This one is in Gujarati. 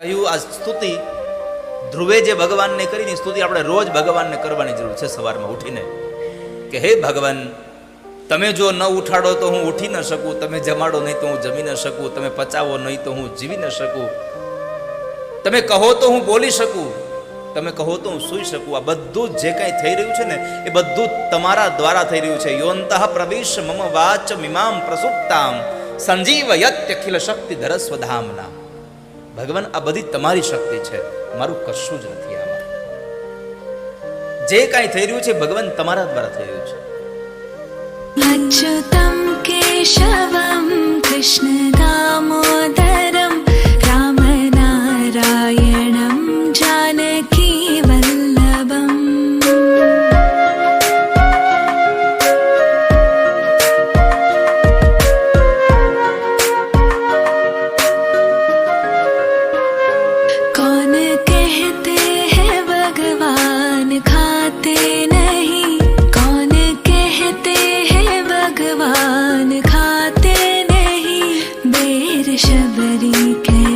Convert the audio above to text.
કહ્યું, આ સ્તુતિ ધ્રુવે જે ભગવાનને કરીને સ્તુતિ આપણે રોજ ભગવાનને કરવાની જરૂર છે સવારમાં ઉઠીને. કે હે ભગવાન, તમે જો ન ઉઠાડો તો હું ઉઠી ન શકું, તમે જમાડો નહીં તો હું જમી ન શકું, તમે પચાવો નહીં તો હું જીવી ન શકું. તમે કહો તો હું બોલી શકું, તમે કહો તો હું સૂઈ શકું. આ બધું જ જે કાંઈ થઈ રહ્યું છે ને, એ બધું તમારા દ્વારા થઈ રહ્યું છે. યોંતઃ પ્રવેશ મમ વાચ મિમામ પ્રસુપ્તામ. સંજીવ યત્યખિલ શક્તિ ધરસ્વધામના ભગવાન, આ બધી તમારી શક્તિ છે. મારું કશું જ નથી આમાં. જે કાંઈ થઈ રહ્યું છે, ભગવાન તમારા દ્વારા થઈ રહ્યું છે. અચ્યુતમ कहते हैं भगवान खाते नहीं कौन कहते हैं भगवान खाते नहीं बेर शबरी के